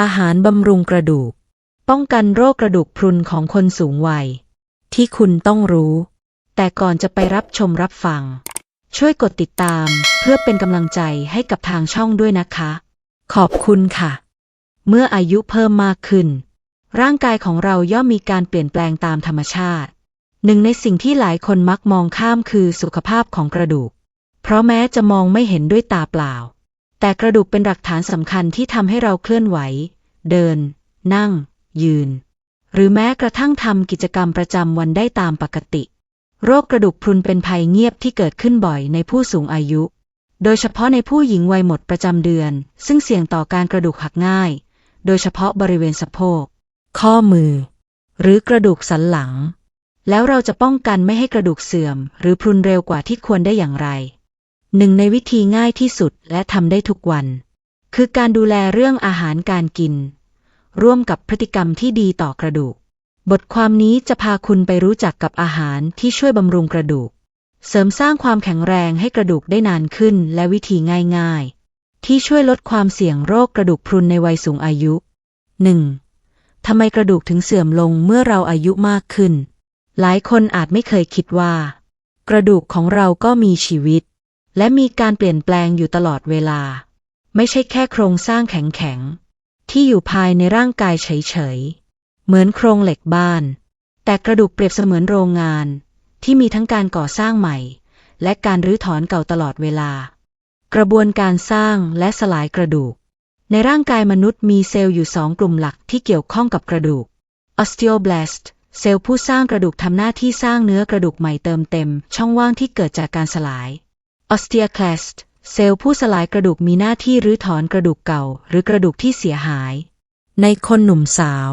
อาหารบำรุงกระดูก ป้องกันโรคกระดูกพรุนของคนสูงวัย ที่คุณต้องรู้ แต่ก่อนจะไปรับชมรับฟัง ช่วยกดติดตามเพื่อเป็นกำลังใจให้กับทางช่องด้วยนะคะ ขอบคุณค่ะ เมื่ออายุเพิ่มมากขึ้น ร่างกายของเราย่อมมีการเปลี่ยนแปลงตามธรรมชาติ หนึ่งในสิ่งที่หลายคนมักมองข้ามคือสุขภาพของกระดูก เพราะแม้จะมองไม่เห็นด้วยตาเปล่า แต่กระดูกเป็นหลักฐานสำคัญที่ทำให้เราเคลื่อนไหว เดิน นั่ง ยืน หรือแม้กระทั่งทำกิจกรรมประจำวันได้ตามปกติ โรคกระดูกพรุนเป็นภัยเงียบที่เกิดขึ้นบ่อยในผู้สูงอายุ โดยเฉพาะในผู้หญิงวัยหมดประจำเดือน ซึ่งเสี่ยงต่อการกระดูกหักง่าย โดยเฉพาะบริเวณสะโพก ข้อมือ หรือกระดูกสันหลัง แล้วเราจะป้องกันไม่ให้กระดูกเสื่อม หรือพรุนเร็วกว่าที่ควรได้อย่างไร หนึ่งในวิธีง่ายที่สุดและทำได้ทุกวัน คือการดูแลเรื่องอาหารการกิน ร่วมกับพฤติกรรมที่ดีต่อกระดูก บทความนี้จะพาคุณไปรู้จักกับอาหารที่ช่วยบำรุงกระดูก เสริมสร้างความแข็งแรงให้กระดูกได้นานขึ้นและวิธีง่ายๆ ที่ช่วยลดความเสี่ยงโรคกระดูกพรุนในวัยสูงอายุ 1. ทำไมกระดูกถึงเสื่อมลงเมื่อเราอายุมากขึ้น หลายคนอาจไม่เคยคิดว่า กระดูกของเราก็มีชีวิต และมีการเปลี่ยนแปลงอยู่ตลอดเวลา ไม่ใช่แค่โครงสร้างแข็งๆ ที่อยู่ภายในร่างกายเฉยๆ เหมือนโครงเหล็กบ้าน แต่กระดูกเปรียบเสมือนโรงงาน ที่มีทั้งการก่อสร้างใหม่ และการรื้อถอนเก่าตลอดเวลา กระบวนการสร้างและสลายกระดูก ในร่างกายมนุษย์มีเซลล์อยู่สองกลุ่มหลักที่เกี่ยวข้องกับกระดูก osteoblast เซลล์ผู้สร้างกระดูกทำหน้าที่สร้างเนื้อกระดูกใหม่เติมเต็ม ช่องว่างที่เกิดจากการสลาย osteoclast เซลล์ผู้สลายกระดูกมีหน้าที่รื้อถอนกระดูกเก่า หรือกระดูกที่เสียหาย ในคนหนุ่มสาว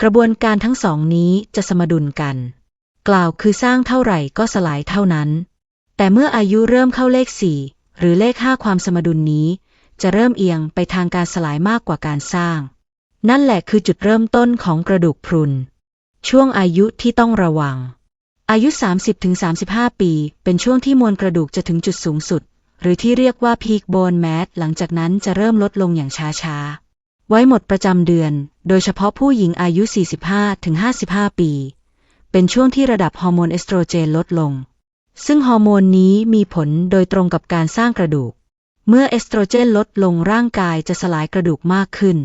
กระบวนการทั้งสองนี้จะสมดุลกัน กล่าวคือสร้างเท่าไหร่ก็สลายเท่านั้น แต่เมื่ออายุเริ่มเข้าเลขสี่หรือเลขห้าความสมดุลนี้ จะเริ่มเอียงไปทางการสลายมากกว่าการสร้าง นั่นแหละคือจุดเริ่มต้นของกระดูกพรุน ช่วงอายุที่ต้องระวัง อายุ 30-35 ปี เป็นช่วงที่มวลกระดูกจะถึงจุดสูงสุด หรือที่เรียกว่า peak bone mass หลังจากนั้นจะเริ่มลดลงอย่างช้าๆ ไว้หมดประจำเดือน โดยเฉพาะผู้หญิงอายุ 45-55 ปี เป็นช่วงที่ระดับฮอร์โมนเอสโตรเจนลดลง ซึ่งฮอร์โมนนี้มีผลโดยตรงกับการสร้างกระดูก เมื่อเอสโตรเจนลดลงร่างกายจะสลายกระดูกมากขึ้น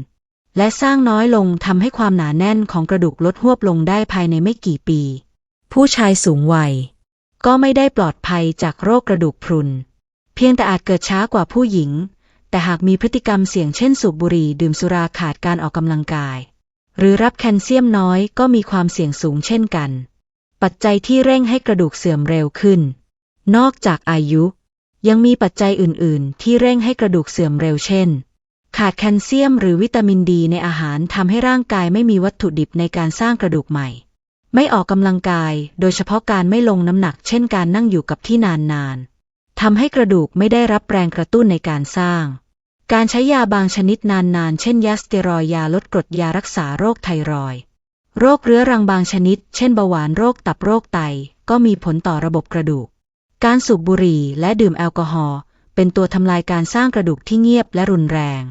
และสร้างน้อยลงทำให้ความหนาแน่นของกระดูกลดหวบลงได้ภายในไม่กี่ปี ผู้ชายสูงวัย ก็ไม่ได้ปลอดภัยจากโรคกระดูกพรุน เพียงแต่อาจเกิดช้ากว่าผู้หญิง แต่หากมีพฤติกรรมเสี่ยงเช่นสูบบุหรี่ดื่มสุราขาดการออกกำลังกาย หรือรับแคลเซียมน้อยก็มีความเสี่ยงสูงเช่นกัน ปัจจัยที่เร่งให้กระดูกเสื่อมเร็วขึ้น นอกจากอายุ ยังมีปัจจัยอื่น ๆ ที่เร่งให้กระดูกเสื่อมเร็วเช่นขาดแคลเซียมหรือวิตามินดีในอาหารทำให้ร่างกายไม่มีวัตถุดิบในการสร้างกระดูกใหม่ ไม่ออกกำลังกาย โดยเฉพาะการไม่ลงน้ำหนัก เช่นการนั่งอยู่กับที่นานๆทำให้กระดูกไม่ได้รับแรงกระตุ้นในการสร้าง การใช้ยาบางชนิดนานๆ เช่นยาสเตียรอยยาลดกรดยารักษาโรคไทรอยโรคเรื้อรังบางชนิด เช่นเบาหวานโรคตับโรคไต ก็มีผลต่อระบบกระดูก การสูบบุหรี่และดื่มแอลกอฮอล์เป็นตัวทำลายการสร้างกระดูกที่เงียบและรุนแรง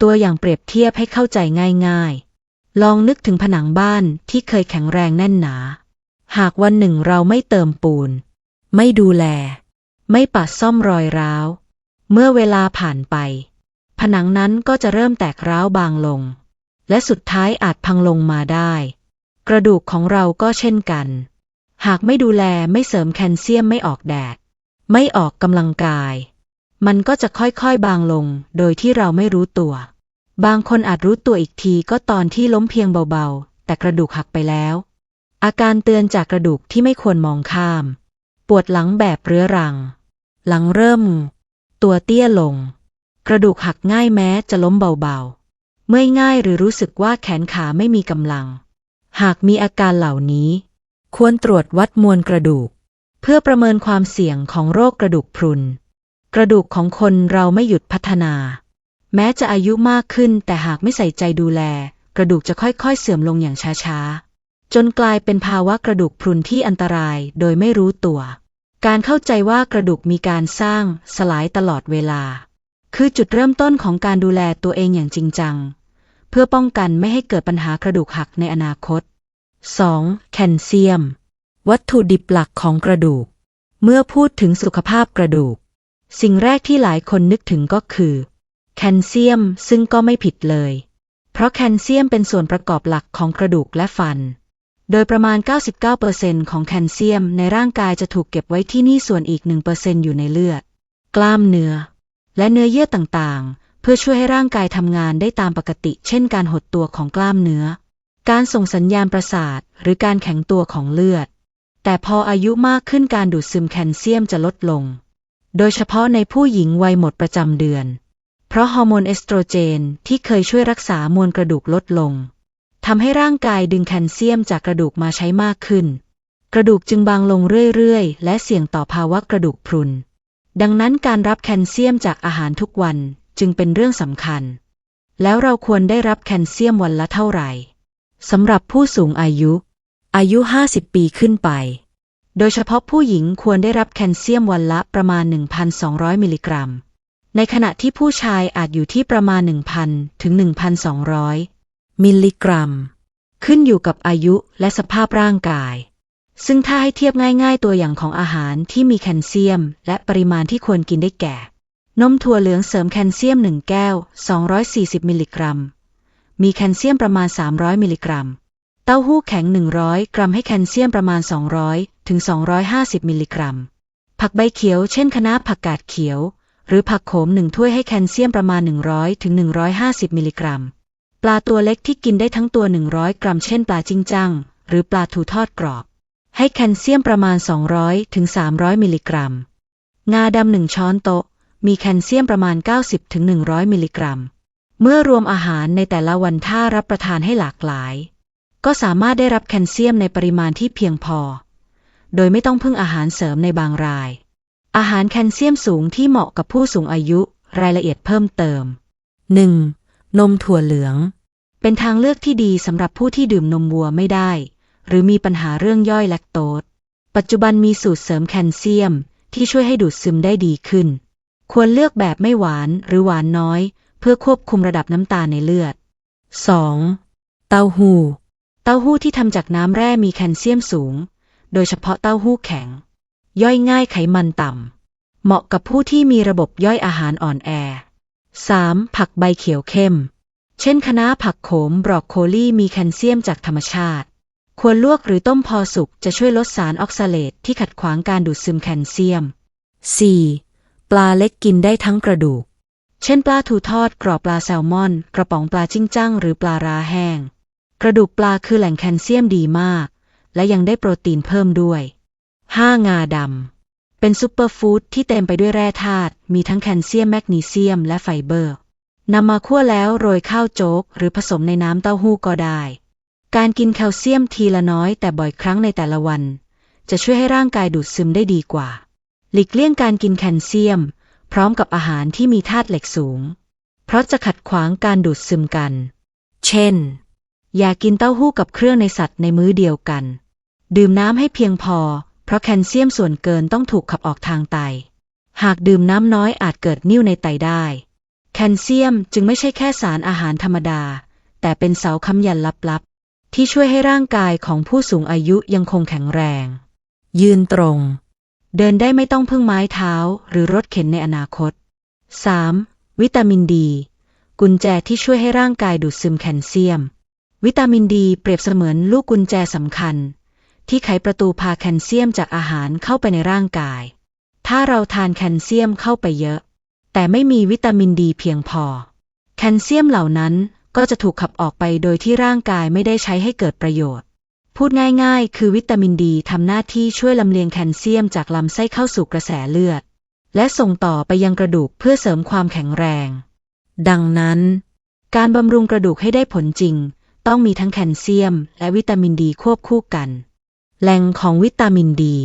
ตัวอย่างเปรียบเทียบให้เข้าใจง่ายๆ ลองนึกถึงผนังบ้านที่เคยแข็งแรงแน่นหนา หากวันหนึ่งเราไม่เติมปูน ไม่ดูแล ไม่ปัดซ่อมรอยร้าว เมื่อเวลาผ่านไป ผนังนั้นก็จะเริ่มแตกร้าวบางลง และสุดท้ายอาจพังลงมาได้ กระดูกของเราก็เช่นกัน หากไม่ดูแลไม่เสริมแคลเซียมไม่ออกแดด ไม่ออกกำลังกาย มันก็จะค่อยๆบางลงโดยที่เราไม่รู้ตัว บางคนอาจรู้ตัวอีกทีก็ตอนที่ล้มเพียงเบาๆ แต่กระดูกหักไปแล้ว อาการเตือนจากกระดูกที่ไม่ควรมองข้าม ปวดหลังแบบเรื้อรัง หลังเริ่ม ตัวเตี้ยลง กระดูกหักง่ายแม้จะล้มเบาๆ เมื่อยง่ายหรือรู้สึกว่าแขนขาไม่มีกำลัง หากมีอาการเหล่านี้ ควรตรวจวัดมวลกระดูก เพื่อประเมินความเสี่ยงของโรคกระดูกพรุน กระดูกของคนเราไม่หยุดพัฒนา แม้จะอายุมากขึ้นแต่หากไม่ใส่ใจดูแล กระดูกจะค่อยๆ เสื่อมลงอย่างช้าๆ จนกลายเป็นภาวะกระดูกพรุนที่อันตรายโดยไม่รู้ตัว การเข้าใจว่ากระดูกมีการสร้างสลายตลอดเวลา คือจุดเริ่มต้นของการดูแลตัวเองอย่างจริงจัง เพื่อป้องกันไม่ให้เกิดปัญหากระดูกหักในอนาคต 2. แคลเซียม วัตถุดิบหลักของกระดูก เมื่อพูดถึงสุขภาพกระดูก สิ่งแรกที่หลายคนนึกถึงก็คือ แคลเซียมซึ่งก็ไม่ผิดเลย เพราะแคลเซียมเป็นส่วนประกอบหลักของกระดูกและฟัน โดยประมาณ 99%ของแคลเซียมในร่างกายจะถูกเก็บไว้ที่นี่ส่วนอีก 1%อยู่ในเลือด กล้ามเนื้อ และเนื้อเยื่อต่างๆ เพื่อช่วยให้ร่างกายทำงานได้ตามปกติ เช่นการหดตัวของกล้ามเนื้อ การส่งสัญญาณประสาท หรือการแข็งตัวของเลือด แต่พออายุมากขึ้นการดูดซึมแคลเซียมจะลดลง โดยเฉพาะในผู้หญิงวัยหมดประจำเดือน เพราะฮอร์โมนเอสโตรเจนที่เคยช่วยรักษามวลกระดูกลดลงทำให้ร่างกายดึงแคลเซียมจากกระดูกมาใช้มากขึ้น กระดูกจึงบางลงเรื่อยๆ และเสี่ยงต่อภาวะกระดูกพรุน ดังนั้นการรับแคลเซียมจากอาหารทุกวันจึงเป็นเรื่องสำคัญ แล้วเราควรได้รับแคลเซียมวันละเท่าไหร่สำหรับผู้สูงอายุ อายุ 50 ปีขึ้นไป โดยเฉพาะผู้หญิงควรได้รับแคลเซียมวันละประมาณ 1,200 มิลลิกรัม ในขณะที่ผู้ชายอาจอยู่ที่ประมาณ 1,000 ถึง 1,200 มิลลิกรัม ขึ้นอยู่กับอายุและสภาพร่างกาย ซึ่งถ้าให้เทียบง่าย ๆ ตัวอย่างของอาหารที่มีแคลเซียม และปริมาณที่ควรกินได้แก่ นมถั่วเหลืองเสริมแคลเซียม 1 แก้ว 240 มิลลิกรัม มีแคลเซียมประมาณ 300 มิลลิกรัม เต้าหู้แข็ง 100 กรัมให้แคลเซียมประมาณ 200 ถึง 250 มิลลิกรัม ผักใบเขียว เช่นคะน้าผักกาดเขียว หรือผักโขมหนึ่งถ้วยให้แคลเซียมประมาณ 100ถึง150 มิลลิกรัม ปลาตัวเล็กที่กินได้ทั้งตัว 100 กรัมเช่นปลาจิ้งจัง หรือปลาทูทอดกรอบ ให้แคลเซียมประมาณ 200ถึง300 มิลลิกรัม งาดำหนึ่งช้อนโต๊ะ มีแคลเซียมประมาณ 90ถึง100 มิลลิกรัม เมื่อรวมอาหารในแต่ละวันถ้ารับประทานให้หลากหลาย ก็สามารถได้รับแคลเซียมในปริมาณที่เพียงพอ โดยไม่ต้องพึ่งอาหารเสริมในบางราย อาหารแคลเซียมสูงที่เหมาะกับผู้สูงอายุ รายละเอียดเพิ่มเติม 1. นมถั่วเหลือง เป็นทางเลือกที่ดีสำหรับผู้ที่ดื่มนมวัวไม่ได้ หรือมีปัญหาเรื่องย่อยแลคโตส ปัจจุบันมีสูตรเสริมแคลเซียมที่ช่วยให้ดูดซึมได้ดีขึ้น ควรเลือกแบบไม่หวานหรือหวานน้อย เพื่อควบคุมระดับน้ำตาลในเลือด 2. เต้าหู้ เต้าหู้ที่ทำจากน้ำแร่มีแคลเซียมสูง โดยเฉพาะเต้าหู้แข็ง ย่อยง่ายไขมันต่ำ เหมาะกับผู้ที่มีระบบย่อยอาหารอ่อนแอ 3. ผักใบเขียวเข้ม เช่นคะน้าผักโขมบรอกโคลีมีแคลเซียมจากธรรมชาติ ควรลวกหรือต้มพอสุกจะช่วยลดสารออกซาเลตที่ขัดขวางการดูดซึมแคลเซียม 4. ปลาเล็กกินได้ทั้งกระดูก เช่นปลาทูทอดกรอบปลาแซลมอน กระป๋องปลาจิ้งจั่งหรือปลาราแห้ง กระดูกปลาคือแหล่งแคลเซียมดีมาก และยังได้โปรตีนเพิ่มด้วย 5. งาดำ เป็นซูเปอร์ฟู้ดที่เต็มไปด้วยแร่ธาตุ มีทั้งแคลเซียมแมกนีเซียมและไฟเบอร์ นำมาคั่วแล้วโรยข้าวโจ๊ก หรือผสมในน้ำเต้าหู้ก็ได้ การกินแคลเซียมทีละน้อยแต่บ่อยครั้งในแต่ละวัน จะช่วยให้ร่างกายดูดซึมได้ดีกว่า หลีกเลี่ยงการกินแคลเซียม พร้อมกับอาหารที่มีธาตุเหล็กสูง เพราะจะขัดขวางการดูดซึมกัน เช่น อย่ากินเต้าหู้กับเครื่องในสัตว์ในมื้อเดียวกัน ดื่มน้ำให้เพียงพอ ราะแคลเซียมส่วนเกินต้องถูกขับออกทางไต หากดื่มน้ำน้อยอาจเกิดนิ่วในไตได้ แคลเซียมจึงไม่ใช่แค่สารอาหารธรรมดา แต่เป็นเสาค้ำยันลับๆ ที่ช่วยให้ร่างกายของผู้สูงอายุยังคงแข็งแรง ยืนตรง เดินได้ไม่ต้องพึ่งไม้เท้าหรือรถเข็นในอนาคต 3. วิตามินดี กุญแจที่ช่วยให้ร่างกายดูดซึมแคลเซียม วิตามินดีเปรียบเสมือนลูกกุญแจสำคัญ ที่ไขประตูพาแคลเซียมจากอาหารเข้าไปในร่างกาย ถ้าเราทานแคลเซียมเข้าไปเยอะ แต่ไม่มีวิตามินดีเพียงพอ แคลเซียมเหล่านั้นก็จะถูกขับออกไปโดยที่ร่างกายไม่ได้ใช้ให้เกิดประโยชน์ พูดง่ายๆ คือวิตามินดีทำหน้าที่ช่วยลำเลียงแคลเซียมจากลำไส้เข้าสู่กระแสเลือด และส่งต่อไปยังกระดูกเพื่อเสริมความแข็งแรง ดังนั้น การบำรุงกระดูกให้ได้ผลจริง ต้องมีทั้งแคลเซียม และวิตามินดีควบคู่กัน แหล่งของวิตามินดี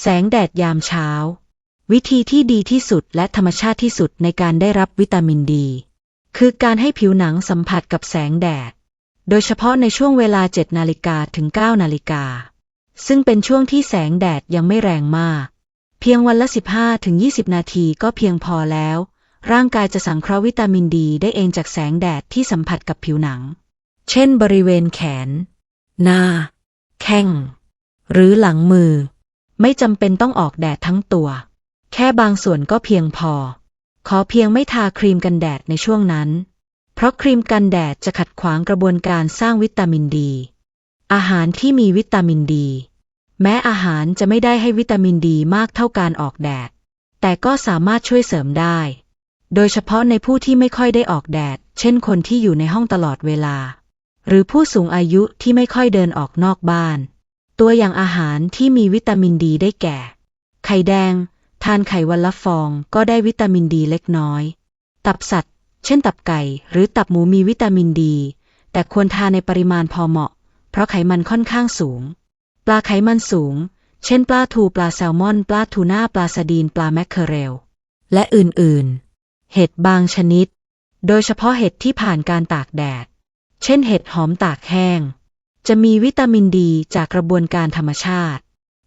แสงแดดยามเช้า วิธีที่ดีที่สุดและธรรมชาติที่สุดในการได้รับวิตามินดี คือการให้ผิวหนังสัมผัสกับแสงแดด โดยเฉพาะในช่วงเวลา 7 นาฬิกาถึง 9 นาฬิกา ซึ่งเป็นช่วงที่แสงแดดยังไม่แรงมาก เพียงวันละ 15ถึง20 นาทีก็เพียงพอแล้ว ร่างกายจะสังเคราะห์วิตามินดี ได้เองจากแสงแดดที่สัมผัสกับผิวหนัง เช่น บริเวณแขน หน้า แข้ง หรือหลังมือ ไม่จำเป็นต้องออกแดดทั้งตัว แค่บางส่วนก็เพียงพอ ขอเพียงไม่ทาครีมกันแดดในช่วงนั้น เพราะครีมกันแดดจะขัดขวางกระบวนการสร้างวิตามินดี อาหารที่มีวิตามินดี แม้อาหารจะไม่ได้ให้วิตามินดีมากเท่าการออกแดด แต่ก็สามารถช่วยเสริมได้ โดยเฉพาะในผู้ที่ไม่ค่อยได้ออกแดด เช่นคนที่อยู่ในห้องตลอดเวลา หรือผู้สูงอายุที่ไม่ค่อยเดินออกนอกบ้าน ตัวอย่างอาหารที่มีวิตามินดีได้แก่ ไข่แดง ทานไข่วันละฟองก็ได้วิตามินดีเล็กน้อย ตับสัตว์ เช่นตับไก่ หรือตับหมูมีวิตามินดี แต่ควรทานในปริมาณพอเหมาะ เพราะไขมันค่อนข้างสูง ปลาไขมันสูง เช่นปลาทูปลาแซลมอน ปลาทูน่าปลาสดีนปลาแมคเคอเรล และอื่นๆ เห็ดบางชนิด โดยเฉพาะเห็ดที่ผ่านการตากแดด เช่นเห็ดหอมตากแห้ง จะมีวิตามินดีจากกระบวนการธรรมชาติ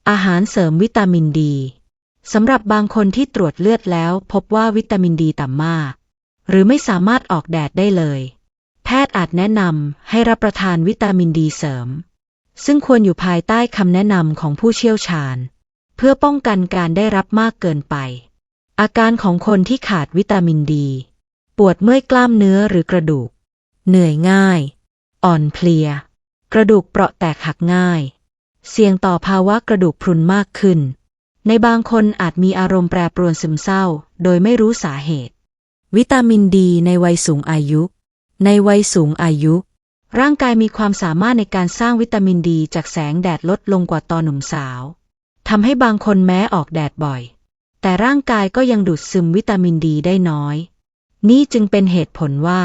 อาหารเสริมวิตามินดีสำหรับบางคนที่ตรวจเลือดแล้วพบว่าวิตามินดีต่ำมาก หรือไม่สามารถออกแดดได้เลย แพทย์อาจแนะนำให้รับประทานวิตามินดีเสริม ซึ่งควรอยู่ภายใต้คำแนะนำของผู้เชี่ยวชาญ เพื่อป้องกันการได้รับมากเกินไป อาการของคนที่ขาดวิตามินดี ปวดเมื่อยกล้ามเนื้อหรือกระดูก เหนื่อยง่าย อ่อนเพลีย กระดูกเปราะแตกหักง่าย เสี่ยงต่อภาวะกระดูกพรุนมากขึ้น ในบางคนอาจมีอารมณ์แปรปรวนซึมเศร้า โดยไม่รู้สาเหตุ วิตามินดีในวัยสูงอายุ ในวัยสูงอายุ ร่างกายมีความสามารถในการสร้างวิตามินดีจากแสงแดดลดลงกว่าตอนหนุ่มสาวทำให้บางคนแม้ออกแดดบ่อย แต่ร่างกายก็ยังดูดซึมวิตามินดีได้น้อย นี่จึงเป็นเหตุผลว่า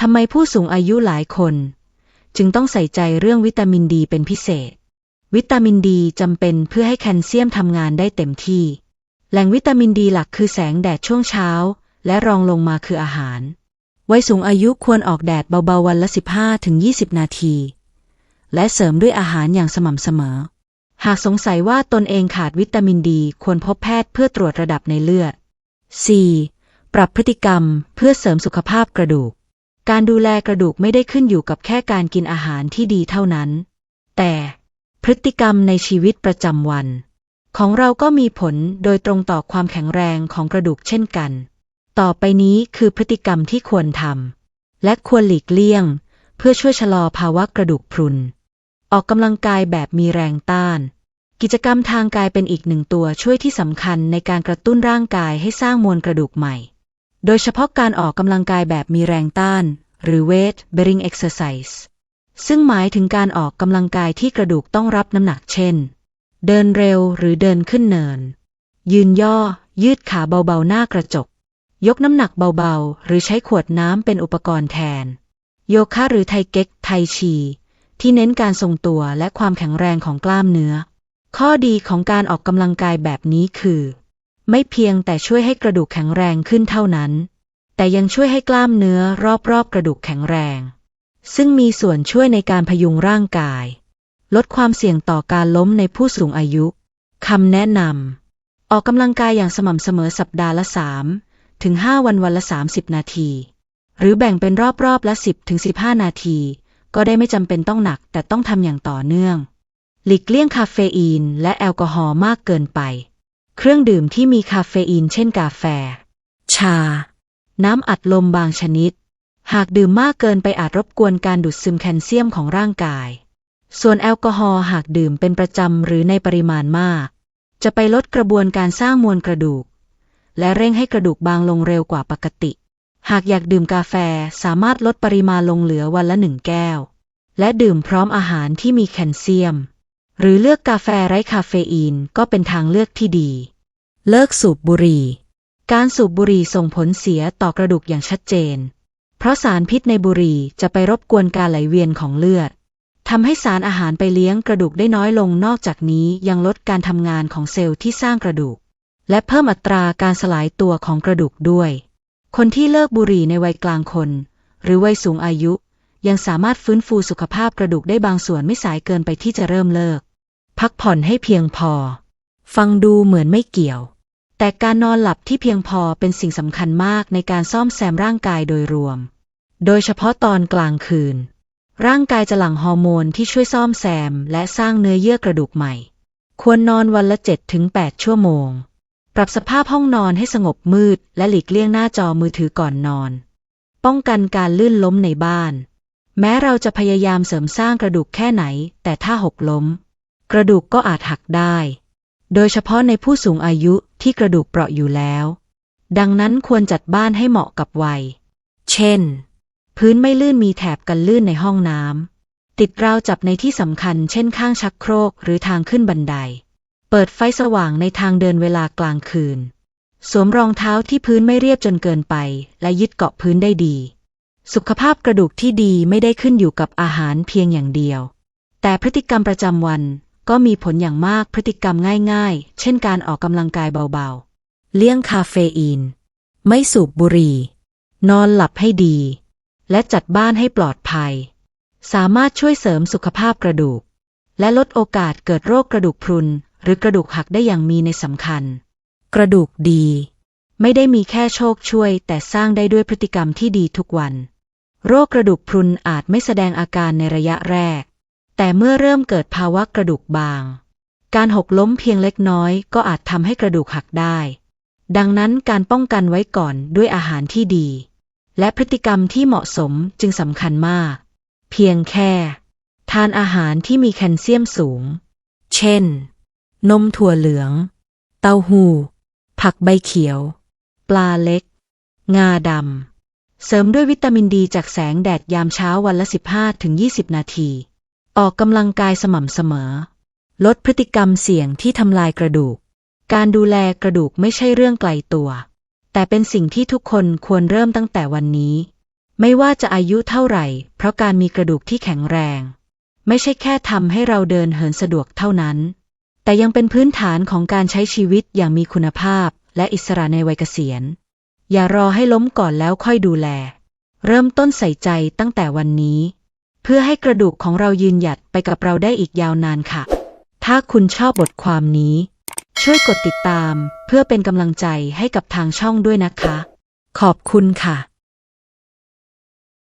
ทำไมผู้สูงอายุหลายคน จึงต้องใส่ใจเรื่องวิตามินดีเป็นพิเศษ วิตามินดีจำเป็นเพื่อให้แคลเซียมทำงานได้เต็มที่ แหล่งวิตามินดีหลักคือแสงแดดช่วงเช้า และรองลงมาคืออาหาร วัยสูงอายุควรออกแดดเบาๆวันละ 15-20 นาที และเสริมด้วยอาหารอย่างสม่ำเสมอ หากสงสัยว่าตนเองขาดวิตามินดีควรพบแพทย์เพื่อตรวจระดับในเลือด 4. ปรับพฤติกรรมเพื่อเสริมสุขภาพกระดูก การดูแลกระดูกไม่ได้ขึ้นอยู่กับแค่การกินอาหารที่ดีเท่านั้น แต่พฤติกรรมในชีวิตประจำวัน ของเราก็มีผลโดยตรงต่อความแข็งแรงของกระดูกเช่นกัน ต่อไปนี้คือพฤติกรรมที่ควรทำและควรหลีกเลี่ยง เพื่อช่วยชะลอภาวะกระดูกพรุน ออกกำลังกายแบบมีแรงต้าน กิจกรรมทางกายเป็นอีกหนึ่งตัวช่วยที่สำคัญในการกระตุ้นร่างกายให้สร้างมวลกระดูกใหม่ โดยเฉพาะการออกกำลังกายแบบมีแรงต้าน หรือ weight bearing exercise ซึ่งหมายถึงการออกกำลังกายที่กระดูกต้องรับน้ำหนักเช่น เดินเร็วหรือเดินขึ้นเนิน ยืนย่อ ยืดขาเบาๆ หน้ากระจก ยกน้ำหนักเบาๆ หรือใช้ขวดน้ำเป็นอุปกรณ์แทน โยคะหรือไทเก๊กไทชี ที่เน้นการทรงตัวและความแข็งแรงของกล้ามเนื้อ ข้อดีของการออกกำลังกายแบบนี้คือ ไม่เพียงแต่ช่วยให้กระดูกแข็งแรงขึ้นเท่านั้น แต่ยังช่วยให้กล้ามเนื้อรอบๆกระดูกแข็งแรง ซึ่งมีส่วนช่วยในการพยุงร่างกาย ลดความเสี่ยงต่อการล้มในผู้สูงอายุคำแนะนำออกกำลังกายอย่างสม่ำเสมอสัปดาห์ละ 3 ถึง 5 วันวันละ 30 นาที หรือแบ่งเป็นรอบๆละ 10 ถึง 15 นาที ก็ได้ไม่จำเป็นต้องหนักแต่ต้องทำอย่างต่อเนื่อง หลีกเลี่ยงคาเฟอีนและแอลกอฮอล์มากเกินไป เครื่องดื่มที่มีคาเฟอีนเช่นกาแฟ ชา น้ำอัดลมบางชนิด หากดื่มมากเกินไปอาจรบกวนการดูดซึมแคลเซียมของร่างกาย ส่วนแอลกอฮอล์หากดื่มเป็นประจำหรือในปริมาณมาก จะไปลดกระบวนการสร้างมวลกระดูก และเร่งให้กระดูกบางลงเร็วกว่าปกติ หากอยากดื่มกาแฟสามารถลดปริมาณลงเหลือวันละหนึ่งแก้ว และดื่มพร้อมอาหารที่มีแคลเซียม หรือเลือกกาแฟไร้คาเฟอีนก็เป็นทางเลือกที่ดี เลิกสูบบุหรี่ การสูบบุหรี่ส่งผลเสียต่อกระดูกอย่างชัดเจน เพราะสารพิษในบุหรี่จะไปรบกวนการไหลเวียนของเลือดทำให้สารอาหารไปเลี้ยงกระดูกได้น้อยลงนอกจากนี้ยังลดการทำงานของเซลล์ที่สร้างกระดูก และเพิ่มอัตราการสลายตัวของกระดูกด้วย คนที่เลิกบุหรี่ในวัยกลางคน หรือวัยสูงอายุ ยังสามารถฟื้นฟูสุขภาพกระดูกได้บางส่วนไม่สายเกินไปที่จะเริ่มเลิก พักผ่อนให้เพียงพอ ฟังดูเหมือนไม่เกี่ยว แต่การนอนหลับที่เพียงพอเป็นสิ่งสำคัญมากในการซ่อมแซมร่างกายโดยรวม โดยเฉพาะตอนกลางคืน ร่างกายจะหลั่งฮอร์โมนที่ช่วยซ่อมแซมและสร้างเนื้อเยื่อกระดูกใหม่ ควรนอนวันละ7-8ชั่วโมง ปรับสภาพห้องนอนให้สงบมืด และหลีกเลี่ยงหน้าจอมือถือก่อนนอน ป้องกันการลื่นล้มในบ้าน แม้เราจะพยายามเสริมสร้างกระดูกแค่ไหน แต่ถ้าหกล้ม กระดูกก็อาจหักได้ โดยเฉพาะในผู้สูงอายุที่กระดูกเปราะอยู่แล้ว ดังนั้นควรจัดบ้านให้เหมาะกับวัย เช่น พื้นไม่ลื่นมีแถบกันลื่นในห้องน้ำ ติดราวจับในที่สำคัญ เช่นข้างชักโครกหรือทางขึ้นบันได เปิดไฟสว่างในทางเดินเวลากลางคืน สวมรองเท้าที่พื้นไม่เรียบจนเกินไป และยึดเกาะพื้นได้ดี สุขภาพกระดูกที่ดีไม่ได้ขึ้นอยู่กับอาหารเพียงอย่างเดียว แต่พฤติกรรมประจำวัน ก็มีผลอย่างมากพฤติกรรมง่ายๆ เช่นการออกกำลังกายเบาๆ เลี่ยงคาเฟอีน ไม่สูบบุหรี่ นอนหลับให้ดี และจัดบ้านให้ปลอดภัย สามารถช่วยเสริมสุขภาพกระดูก และลดโอกาสเกิดโรคกระดูกพรุน หรือกระดูกหักได้อย่างมีในสำคัญ กระดูกดี ไม่ได้มีแค่โชคช่วย แต่สร้างได้ด้วยพฤติกรรมที่ดีทุกวัน โรคกระดูกพรุนอาจไม่แสดงอาการในระยะแรก แต่เมื่อเริ่มเกิดภาวะกระดูกบาง การหกล้มเพียงเล็กน้อยก็อาจทำให้กระดูกหักได้ ดังนั้นการป้องกันไว้ก่อนด้วยอาหารที่ดี และพฤติกรรมที่เหมาะสมจึงสำคัญมาก เพียงแค่ ทานอาหารที่มีแคลเซียมสูง เช่น นมถั่วเหลือง เต้าหู้ ผักใบเขียว ปลาเล็ก งาดำเสริมด้วยวิตามินดีจากแสงแดดยามเช้าวันละ 15-20 นาที ออกกำลังกายสม่ำเสมอ ลดพฤติกรรมเสี่ยงที่ทำลายกระดูก การดูแลกระดูกไม่ใช่เรื่องไกลตัว แต่เป็นสิ่งที่ทุกคนควรเริ่มตั้งแต่วันนี้ ไม่ว่าจะอายุเท่าไหร่ เพราะการมีกระดูกที่แข็งแรง ไม่ใช่แค่ทำให้เราเดินเหินสะดวกเท่านั้น แต่ยังเป็นพื้นฐานของการใช้ชีวิตอย่างมีคุณภาพ และอิสระในวัยเกษียณ อย่ารอให้ล้มก่อนแล้วค่อยดูแล เริ่มต้นใส่ใจตั้งแต่วันนี้ เพื่อให้กระดูกของเรายืนหยัดไปกับเราได้อีกยาวนานค่ะ ถ้าคุณชอบบทความนี้ ช่วยกดติดตาม เพื่อเป็นกำลังใจให้กับทางช่องด้วยนะคะ ขอบคุณค่ะ